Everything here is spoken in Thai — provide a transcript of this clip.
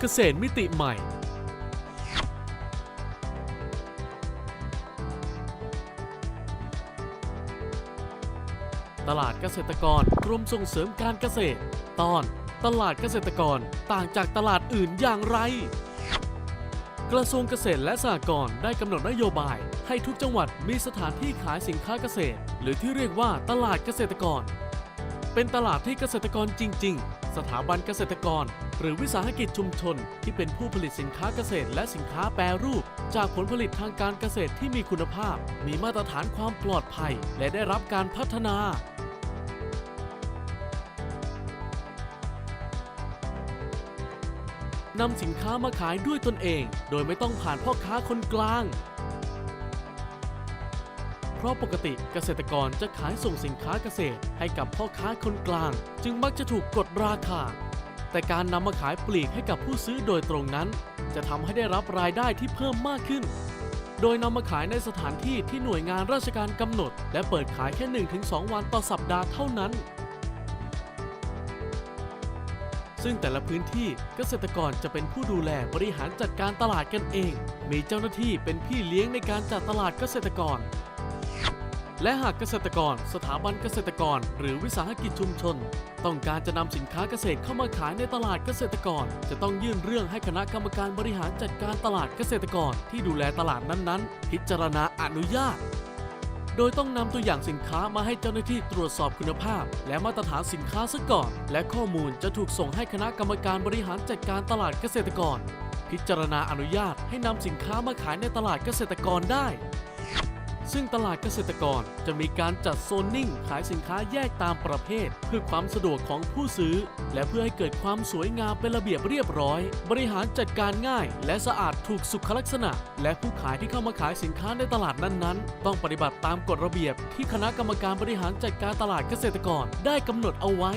เกษตรมิติใหม่ ตลาดเกษตรกรกรมส่งเสริมการเกษตร ตอนตลาดเกษตรกรต่างจากตลาดอื่นอย่างไร กระทรวงเกษตรและสหกรณ์ได้กำหนดนโยบาย ให้ทุกจังหวัดมีสถานที่ขายสินค้าเกษตร หรือที่เรียกว่าตลาดเกษตรกร เป็นตลาดที่เกษตรกรจริง ๆ สถาบันเกษตรกร หรือวิสาหกิจชุมชน ที่เป็นผู้ผลิตสินค้าเกษตรและสินค้าแปรรูป จากผลผลิตทางการเกษตรที่มีคุณภาพ มีมาตรฐานความปลอดภัย และได้รับการพัฒนานำสินค้ามาขายด้วยตนเอง โดยไม่ต้องผ่านพ่อค้าคนกลาง เพราะปกติเกษตรกรจะขายส่งสินค้าเกษตรให้กับพ่อค้าคนกลาง จึงมักจะถูกกดราคา แต่การนำมาขายปลีกให้กับผู้ซื้อโดยตรงนั้น จะทำให้ได้รับรายได้ที่เพิ่มมากขึ้น โดยนำมาขายในสถานที่ที่หน่วยงานราชการกำหนด และเปิดขายแค่ 1-2 วันต่อสัปดาห์เท่านั้นซึ่งแต่ละพื้นที่เกษตรกรจะเป็นผู้ดูแลบริหารจัดการตลาดกันเอง มีเจ้าหน้าที่เป็นพี่เลี้ยงในการจัดตลาดเกษตรกร และหากเกษตรกร สถาบันเกษตรกร หรือวิสาหกิจชุมชน ต้องการจะนำสินค้าเกษตรเข้ามาขายในตลาดเกษตรกร จะต้องยื่นเรื่องให้คณะกรรมการบริหารจัดการตลาดเกษตรกรที่ดูแลตลาดนั้นๆ พิจารณาอนุญาต โดยต้องนำตัวอย่างสินค้ามาให้เจ้าหน้าที่ตรวจสอบคุณภาพ และมาตรฐานสินค้าซะก่อน และข้อมูลจะถูกส่งให้คณะกรรมการบริหารจัดการตลาดเกษตรกร พิจารณาอนุญาตให้นำสินค้ามาขายในตลาดเกษตรกรได้ ซึ่งตลาดเกษตรกรจะมีการจัดโซนนิ่งขายสินค้าแยกตามประเภท เพื่อความสะดวกของผู้ซื้อ และเพื่อให้เกิดความสวยงามเป็นระเบียบเรียบร้อย บริหารจัดการง่าย และสะอาดถูกสุขลักษณะ และผู้ขายที่เข้ามาขายสินค้าในตลาดนั้นๆ ต้องปฏิบัติตามกฎระเบียบ ที่คณะกรรมการบริหารจัดการตลาดเกษตรกรได้กำหนดเอาไว้